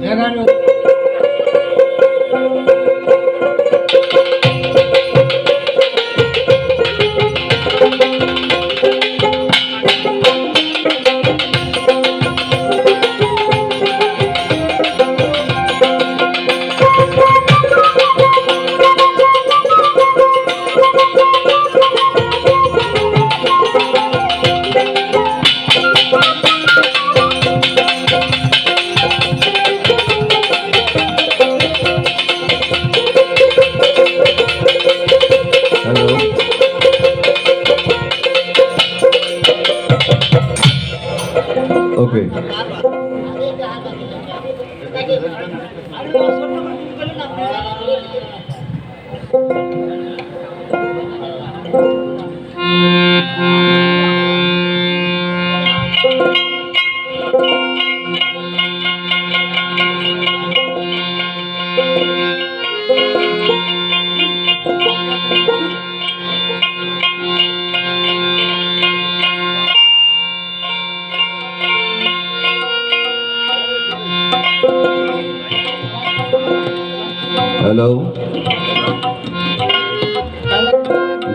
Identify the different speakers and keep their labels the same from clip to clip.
Speaker 1: 내가 thank you.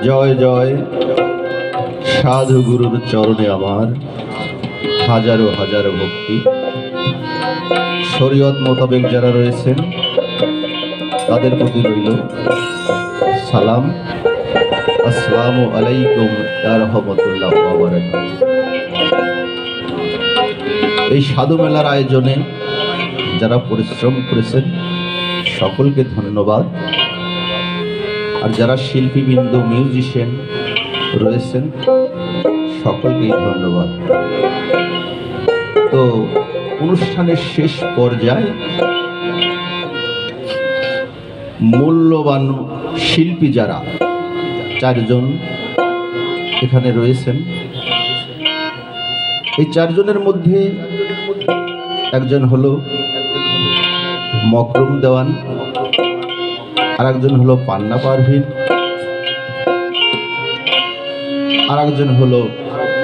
Speaker 1: জয় জয়। সাধু গুরুর চরণে আমার হাজারো হাজারো ভক্তি। শরীয়ত মোতাবেক যারা রয়েছেন, তাদের প্রতি রইল সালাম। আসসালামু আলাইকুম রাহমাতুল্লাহ। এই সাধু মেলার আয়োজনে যারা পরিশ্রম করেছেন, সকলকে ধন্যবাদ। আর যারা শিল্পীবৃন্দ, মিউজিশিয়ান রয়েছেন, সকলকেই ধন্যবাদ। তো অনুষ্ঠানের শেষ পর্যায়ে মূল্যবান শিল্পী যারা, চারজন এখানে রয়েছেন। এই চারজনের মধ্যে একজন হলো মকরুম দেওয়ান আর একজন হলো পান্না পারভিন আর একজন হলো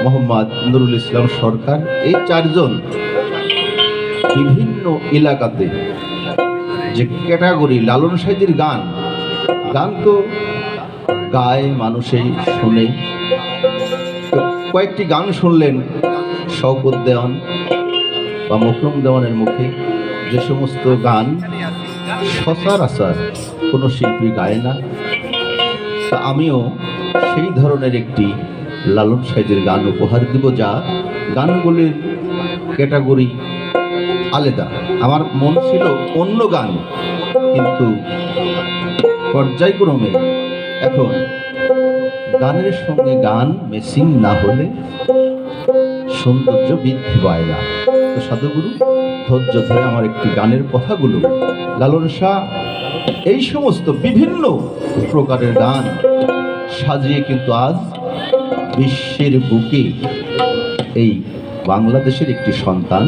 Speaker 1: মোহাম্মদ নুরুল ইসলাম সরকার। এই চারজন বিভিন্ন এলাকাতে যে ক্যাটাগরি লালন সাহিত্যের গান গান তো গায়ে মানুষেই শুনে। কয়েকটি গান শুনলেন শওকত দেওয়ান বা মকরুম দেওয়ানের মুখে। যে সমস্ত গান সচরাচর কোনো শিল্পী গায় না। তা আমিও সেই ধরনের একটি লালন সাইজের গান উপহার দিব যা গানগুলির ক্যাটাগরি আলাদা। আমার মন ছিল অন্য গান, কিন্তু পর্যায়ক্রমে এখন গানের সঙ্গে গান মেসিং না হলে সৌন্দর্য বৃদ্ধি পায় না। তো সাধুগুরু, ধৈর্য ধরে আমার একটি গানের কথাগুলো লালন শাহ এই সমস্ত বিভিন্ন প্রকারের গান সাজিয়ে কিন্তু আজ বিশ্বের বুকে এই বাংলাদেশের একটি সন্তান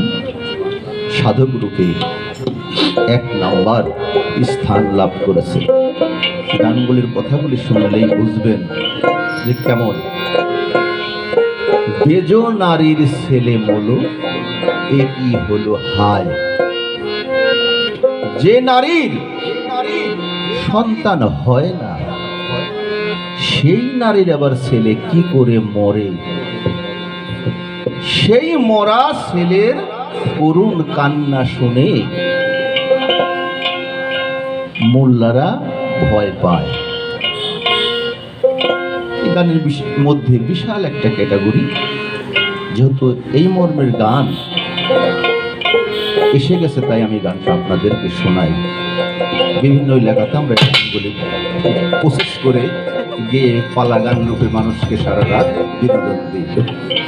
Speaker 1: সাধুগুরুকে এক নাম্বার স্থান লাভ করেছে। গানগুলির কথাগুলি শুনলেই বুঝবেন যে কেমন। বেজো নারীর ছেলে মলো, এ কি হলো হায়। যে নারীর সন্তান হয় না। সেই নারীর আবার ছেলে কি করে মরে? সেই মরা ছেলের করুণ কান্না শুনে মোল্লারা ভয় পায়। গানের মধ্যে বিশাল একটা ক্যাটাগরি, যেহেতু এই মর্মের গান এসে গেছে, তাই আমি গানটা আপনাদেরকে শোনাই। বিভিন্ন এলাকাতে আমরা এই গানগুলি করে গিয়ে পালা গান রূপে মানুষকে সারা রাত বিনোদন দিই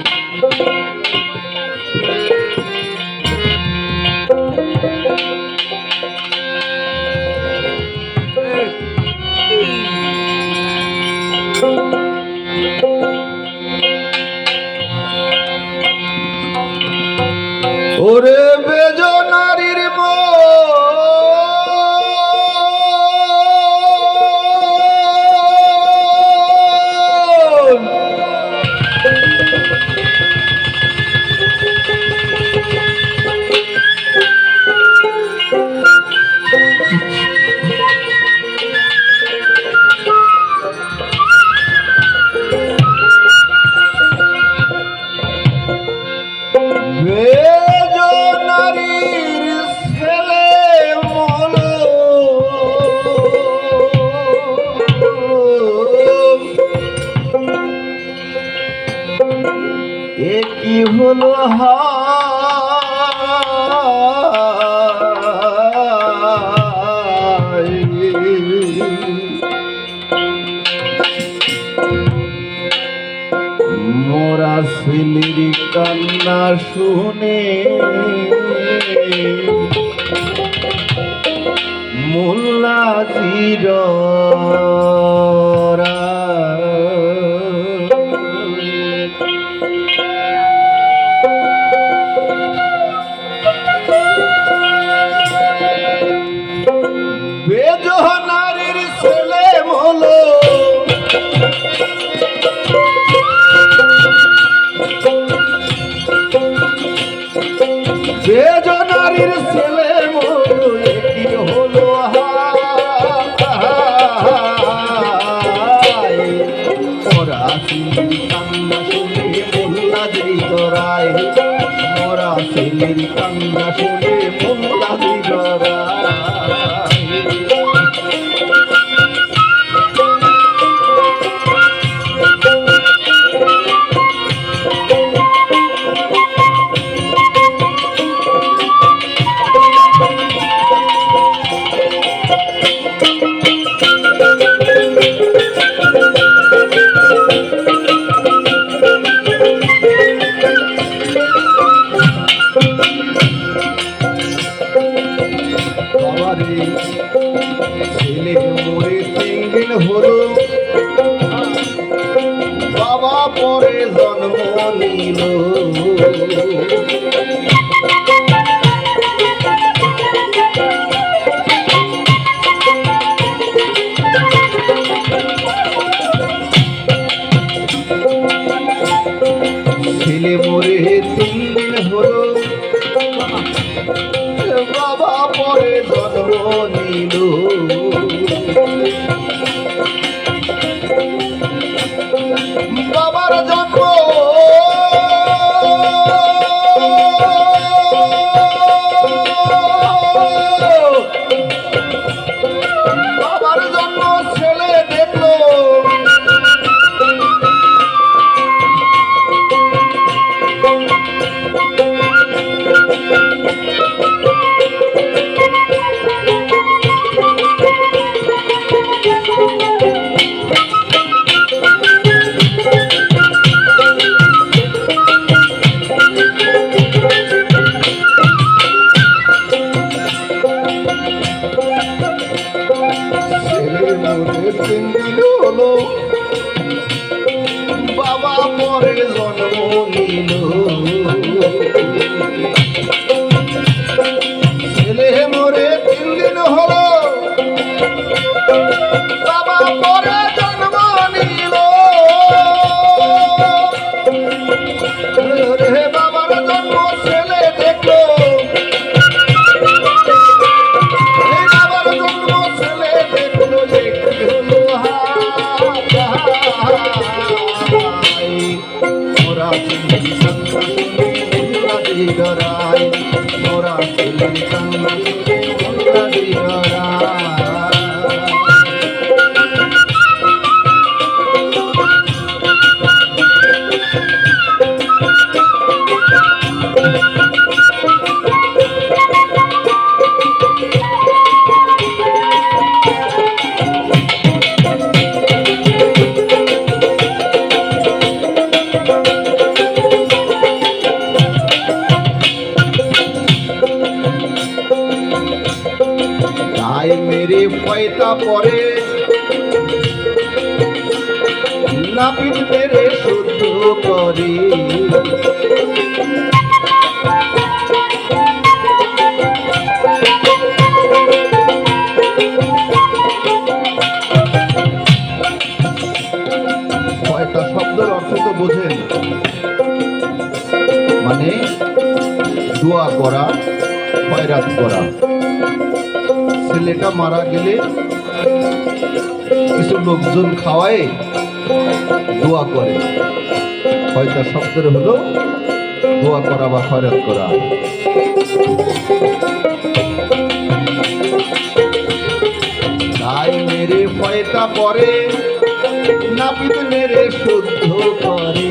Speaker 1: হলো মোরা ছেলের কান্না শুনে মোল্লা জির মোরা ছেলের কান্না শুনে মোল্লা যেই ডরায় মোরা ছেলের কান্না শুনে বাবা পরের জন্ম নিল। করা, খয়রাত করা। ছেলেটা মারা গেলে কিছু লোকজন খাওয়ায়, দোয়া করে। হয়তো শব্দের হলো দোয়া করা বা খয়রাত করা। তাই মেরে পয়তা পরে, নাপিত মেরে শুদ্ধ করে।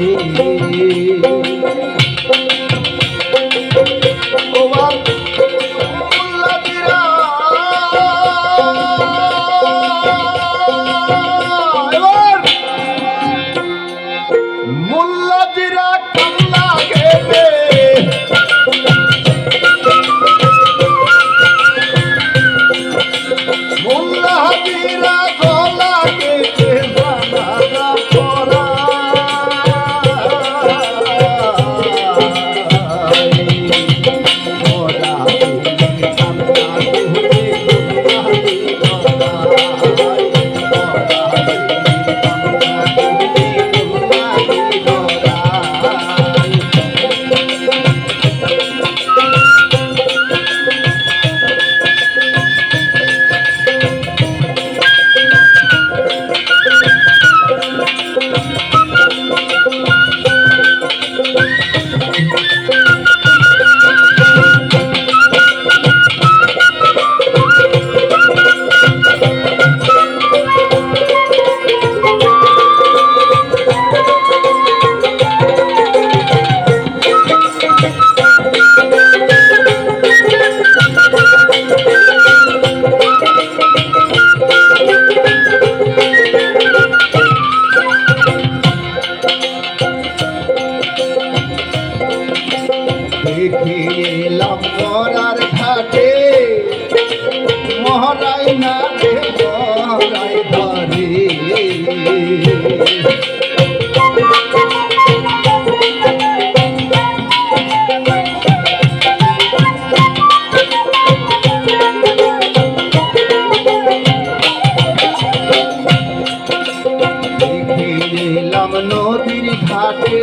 Speaker 1: নদীর ঘাটে।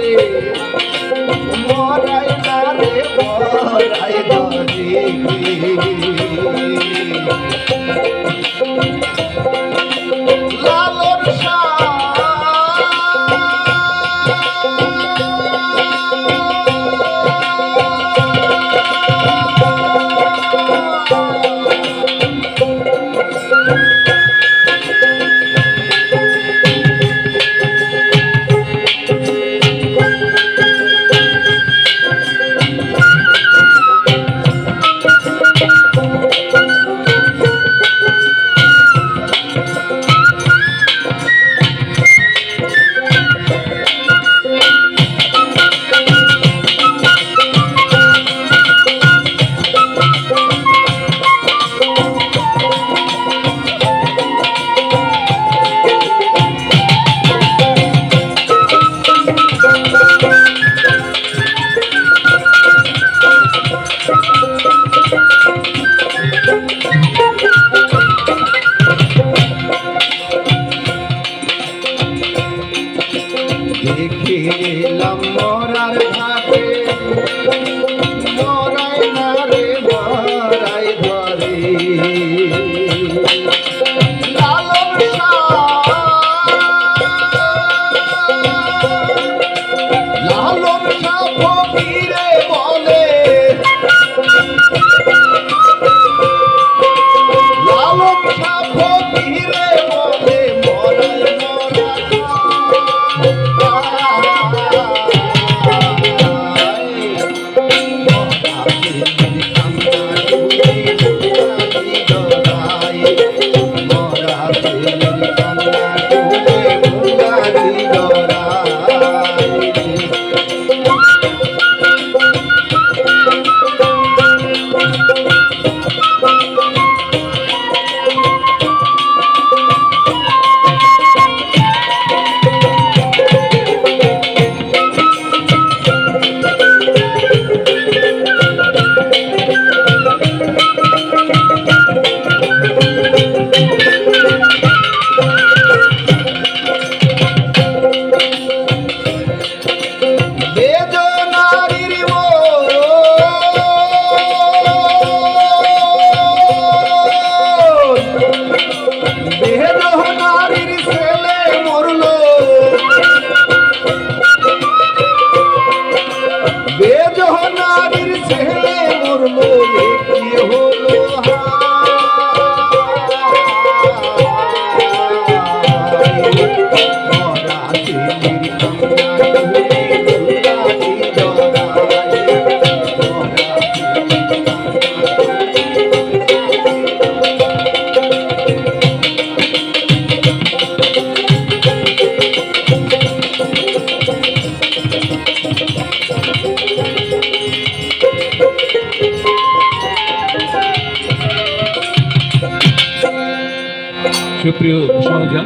Speaker 1: মরাই তারে মরাই ধরে
Speaker 2: সুপ্রিয় সহজান